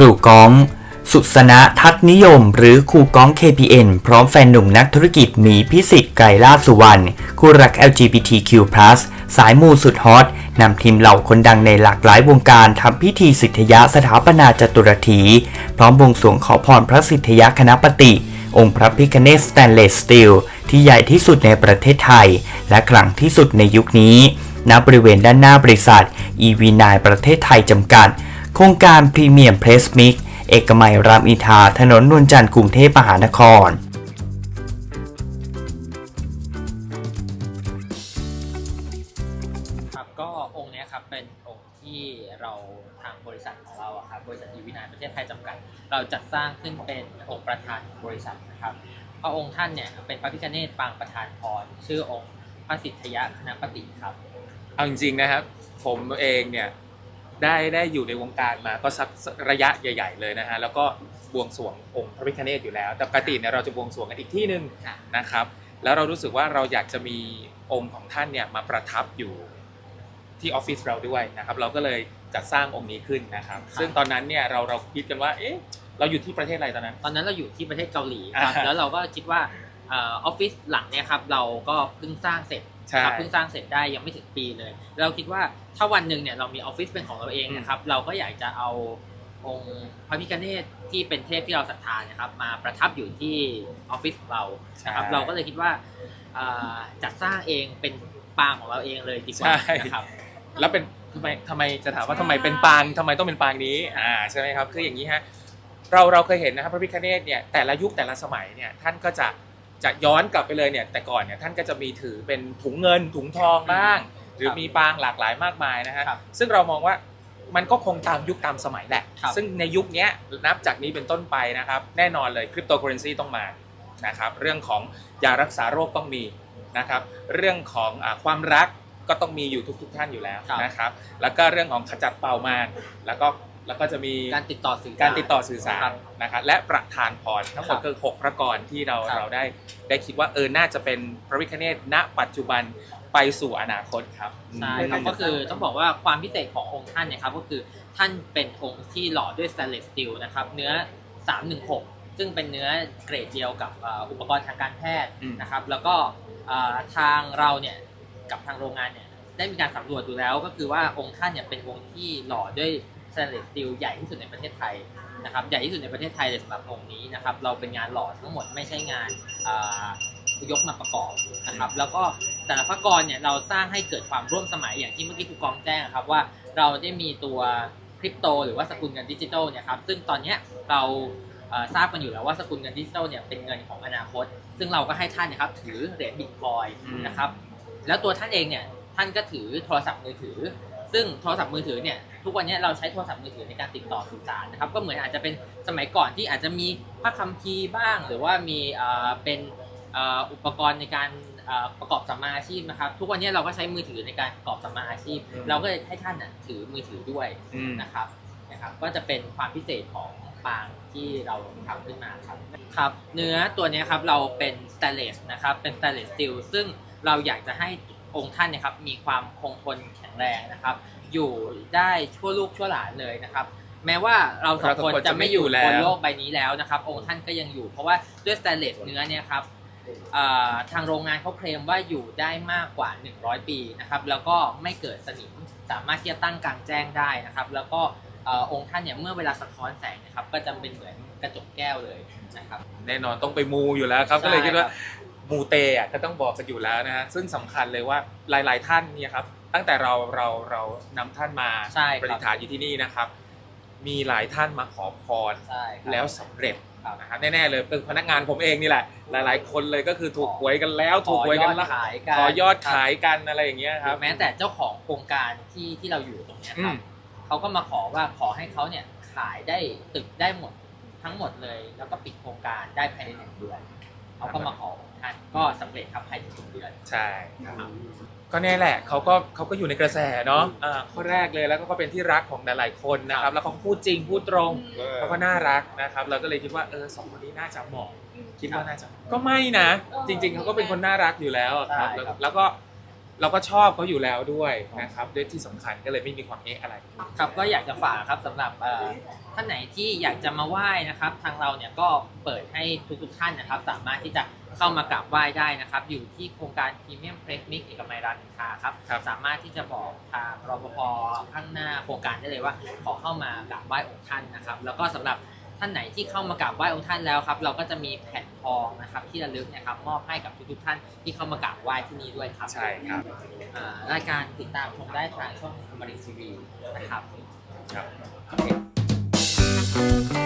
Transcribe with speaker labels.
Speaker 1: รูก้อง สุสนะทัศนิยม หรือครูก้อง KPN พร้อมแฟนหนุ่มนักธุรกิจหมีพิสิทธิ์ไกรลาสุวรรณคู่รัก LGBTQ+ สายมูสุดฮอตนำทีมเหล่าคนดังในหลากหลายวงการทำพิธีสิทธยสถาปนาจตุรถี พร้อมบวงสรวงขอพรพระสิทธยคณะปฏิ องค์พระพิคเนสสแตนเลสสตีลที่ใหญ่ที่สุดในประเทศไทย และขลังที่สุดในยุคนี้ณบริเวณด้านหน้าบริษัท EV9 ประเทศไทยจำกัด โครงการพรีเมียมเพรสมิกเอกมัยรามอินทราถนนนวลจันทร์กรุงเทพมหานคร
Speaker 2: ครับก็องค์เนี้ยครับเป็นองค์ที่เราทางบริษัทของเราอะครับบริษัทอีวินายประเทศไทยจำกัด เราจัดสร้างขึ้นเป็นองค์ประธานของบริษัทนะครับพระองค์ท่านเนี่ยเป็นพระพิฆเนศปางประธานพรชื่อองค์พระสิทธยคณปฏิครับ
Speaker 3: เอาจริงๆนะครับ ผมเองเนี่ย ได้ได้อยู่ในวงการมาก็สักระยะใหญ่ ๆ เลยนะฮะแล้วก็บวงสรวงองค์พระพิฆเนศอยู่แล้ว แต่ปกติเนี่ยเราจะบวงสรวงกันอีกที่หนึ่ง
Speaker 2: ค่ะ
Speaker 3: นะครับ แล้วเรารู้สึกว่าเราอยากจะมีองค์ของท่านเนี่ยมาประทับอยู่ที่ออฟฟิศเราด้วยนะครับ เราก็เลยจัดสร้างองค์นี้ขึ้นนะครับ ซึ่งตอนนั้นเนี่ยเราเราคิดกันว่าเอ๊ะเราอยู่ที่ประเทศอะไรตอนนั้น
Speaker 2: ตอนนั้นเราอยู่ที่ประเทศเกาหลีครับ
Speaker 3: อ่า
Speaker 2: แล้วเราก็คิดว่าเออออฟฟิศหลังเนี่ยครับเราก็เพิ่งสร้างเสร็จ
Speaker 3: ใช่
Speaker 2: ครับเพิ่งสร้างเสร็จได้ยังไม่ถึงปีเลย เราคิดว่าถ้าวันหนึ่งเนี่ยเรามีออฟฟิศเป็นของเราเองนะครับ เราก็อยากจะเอาองค์พระพิฆเนศที่เป็นเทพที่เราศรัทธานะครับมาประทับอยู่ที่ออฟฟิศของเรานะครับ
Speaker 3: ใช่
Speaker 2: เราก็เลยคิดว่าเอ่อจัดสร้างเองเป็นปางของเราเองเลยดีกว่า
Speaker 3: ใช่
Speaker 2: นะครับ
Speaker 3: แล้วเป็นทำไมทำไมจะถามว่าทำไมเป็นปางทำไมต้องเป็นปางนี้อ่าใช่ไหมครับคืออย่างนี้ฮะเราเราเคยเห็นนะครับพระพิฆเนศเนี่ยแต่ละยุคแต่ละสมัยเนี่ยท่านก็จะ จะย้อนกลับไปเลยเนี่ยแต่ก่อนเนี่ยท่านก็จะมีถือเป็นถุงเงินถุงทองบ้าง หรือ
Speaker 2: ครับ
Speaker 3: มีปางหลากหลายมากมายนะฮะ
Speaker 2: ครับ
Speaker 3: ซึ่งเรามองว่ามันก็คงตามยุคตามสมัยแหละ
Speaker 2: ครับ
Speaker 3: ซึ่งในยุคเนี้ยนับจากนี้เป็นต้นไปนะครับ แน่นอนเลยคริปโตเคอเรนซีต้องมานะครับเรื่องของยารักษาโรคต้องมีนะครับเรื่องของอาความรักก็ต้องมีอยู่ทุกๆท่านอยู่แล้ว
Speaker 2: ครับ
Speaker 3: นะครับ แล้วก็เรื่องของขจัดเป่ามารแล้วก็ แล้วก็จะมี
Speaker 2: การติดต่อสื่อส
Speaker 3: การติดต่อสื่อสา
Speaker 2: ครั
Speaker 3: ร
Speaker 2: บ
Speaker 3: นะครับและประธานพรทั้งหมด
Speaker 2: ครับ
Speaker 3: คือหกพระกรที่เรา
Speaker 2: ครับ
Speaker 3: เราได้ได้คิดว่าเออน่าจะเป็นพระวิคเนตณ ปัจจุบันไปสู่อนาคตครับ
Speaker 2: ใช่ครับก็คือต้องบอกว่าความพิเศษขององค์ท่านเนี่ยครับก็คือท่านเป็นองค์ที่หล่อด้วยสแตนเลสสตีลนะครับเนื้อ 316 ซึ่งเป็นเนื้อเกรดเดียวกับเอ่ออุปกรณ์ทางการแพทย์
Speaker 3: อืม
Speaker 2: นะครับแล้วก็เอ่อทางเราเนี่ยกับทางโรงงานเนี่ยได้มีการสำรวจดูแล้วก็คือว่าองค์ท่านเนี่ยเป็นองค์ที่หล่อด้วย สแตนเลสสตีลใหญ่ที่สุดในประเทศไทยนะครับใหญ่ที่สุดในประเทศไทยเลยสำหรับองค์นี้นะครับเราเป็นงานหล่อทั้งหมดไม่ใช่งานยกมาประกอบนะครับแล้วก็แต่ละพระกรเนี่ยเราสร้างให้เกิดความร่วมสมัยอย่างที่เมื่อกี้ครูกองแจ้งครับว่าเราได้มีตัวคริปโตหรือว่าสกุลเงินดิจิทัลเนี่ยครับซึ่งตอนนี้เราทราบกันอยู่แล้วว่าสกุลเงินดิจิทัลเนี่ยเป็นเงินของอนาคต ซึ่งเราก็ให้ท่านนะครับถือเหรียญบิตคอยน์นะครับแล้วตัวท่านเองเนี่ยท่านก็ถือโทรศัพท์มือถือ ซึ่งโทรศัพท์มือถือเนี่ยทุกวันนี้เราใช้โทรศัพท์มือถือในการติดต่อสื่อสารนะครับ ก็เหมือนอาจจะเป็นสมัยก่อนที่อาจจะมีพระคัมภีร์บ้าง หรือว่ามีเอ่อเป็นเอ่ออุปกรณ์ในการเอ่อประกอบสัมมาอาชีพนะครับทุกวันนี้เราก็ใช้มือถือในการประกอบสัมมาอาชีพ
Speaker 3: อืม
Speaker 2: เราก็เลยให้ท่านน่ะถือมือถือด้วย
Speaker 3: อืม
Speaker 2: นะครับนะครับก็จะเป็นความพิเศษของปางที่เราทำขึ้นมาครับครับเนื้อตัวเนี้ยครับเราเป็นสเตนเลสนะครับเป็นสเตนเลสสตีลซึ่งเราอยากจะให้ องค์ท่านเนยครับมีความคงทนแข็งแรงนะครับ อยู่ได้ชั่วลูกชั่วหลานเลยนะครับ แม้ว่าเราสองคนจะไม่อยู่บนโลกใบนี้แล้วนะครับ องค์ท่านก็ยังอยู่ เพราะว่าด้วยสเตนเลสเนื้อเนี่ยครับเอ่อทางโรงงานเขาเคลมว่าอยู่ได้มากกว่า 100 ปีนะครับแล้วก็ไม่เกิดสนิมสามารถที่จะตั้งกลางแจ้งได้นะครับ แล้วก็เอ่อองค์ท่านเนี่ยเมื่อเวลาสะท้อนแสงนะครับก็จะเป็นเหมือนกระจกแก้วเลยนะครับ
Speaker 3: แน่นอนต้องไปมูอยู่แล้วครับ
Speaker 2: ใช่
Speaker 3: ก็เลยคิดว่า
Speaker 2: ครับ
Speaker 3: มูเตอะก็ต้องบอกกันอยู่แล้วนะฮะซึ่งสำคัญเลยว่าหลาย ๆ ท่านเนี่ยครับตั้งแต่เราเราเรานำท่านมา
Speaker 2: ใช่ครับ
Speaker 3: ประดิษฐานอยู่ที่นี่นะครับ มีหลายท่านมาขอพร
Speaker 2: ใช่ครับ
Speaker 3: แล้วสำเร็จ
Speaker 2: ครับ
Speaker 3: นะครับแน่ๆเลยเป็นพนักงานผมเองนี่แหละ หลาย ๆ คนเลยก็คือถูกหวยกันแล้ว ถูกหวยกัน
Speaker 2: ข
Speaker 3: แล้ว
Speaker 2: ขายกัน
Speaker 3: ขอยอด
Speaker 2: ครับ
Speaker 3: ขายกันอะไรอย่างเงี้ย
Speaker 2: ห
Speaker 3: ค
Speaker 2: รื
Speaker 3: รับ
Speaker 2: อแม้แต่เจ้าของโครงการที่ที่เราอยู่ตรงเนี้ย
Speaker 3: อื
Speaker 2: ครับ
Speaker 3: ม
Speaker 2: เขาก็มาขอว่าขอให้เขาเนี่ยขายได้ตึกได้หมดทั้งหมดเลย แล้วก็ปิดโครงการได้ภายในหนึ่งเดือน เขาก็มาขอท่านก็สำเร็จครับภายในหนึ่งเดือน
Speaker 3: ใช่ครับก็แน่แหละเขาก็เขาก็อยู่ในกระแสเนาะอ่าข้อแรกเลยแล้วก็เป็นที่รักของหลายๆคนนะครับ แล้วเขาพูดจริงพูดตรงเขาก็น่ารักนะครับ เราก็เลยคิดว่าเออสองคนนี้น่าจะเหมาะ คิดว่าน่าจะก็ไม่นะ จริงๆเขาก็เป็นคนน่ารักอยู่แล้วอะครับ
Speaker 2: ใช่
Speaker 3: แล้ว
Speaker 2: ครับ
Speaker 3: แล้วก็ เราก็ชอบเขาอยู่แล้วด้วยนะครับด้วยที่สำคัญก็เลยไม่มีความเอ๊ะอะไร
Speaker 2: ครับก็อยากจะฝากครับสำหรับเอ่อท่านไหนที่อยากจะมาไหว้นะครับ ทางเราเนี่ยก็เปิดให้ทุกๆท่านนะครับ สามารถที่จะเข้ามากราบไหว้ได้นะครับ อยู่ที่โครงการพรีเมียมเพรสมิกเอกมัยรามอินทราครับ
Speaker 3: ครับ
Speaker 2: สามารถที่จะบอกทางรปภข้างหน้าโครงการได้เลยว่า ขอเข้ามากราบไหว้องค์ท่านนะครับ แล้วก็สำหรับ ท่านไหนที่เข้ามากราบไหว้องค์ท่านแล้วครับ เราก็จะมีแผ่นทองนะครับที่ระลึกเนะครับมอบให้กับทุกๆท่านที่เข้ามากราบไหว้ที่นี่ด้วยครับ
Speaker 3: ใช่ครับ
Speaker 2: อ่ารายการติดตามชมได้ทางช่องอมรินทีวีนะครับ
Speaker 3: ครับ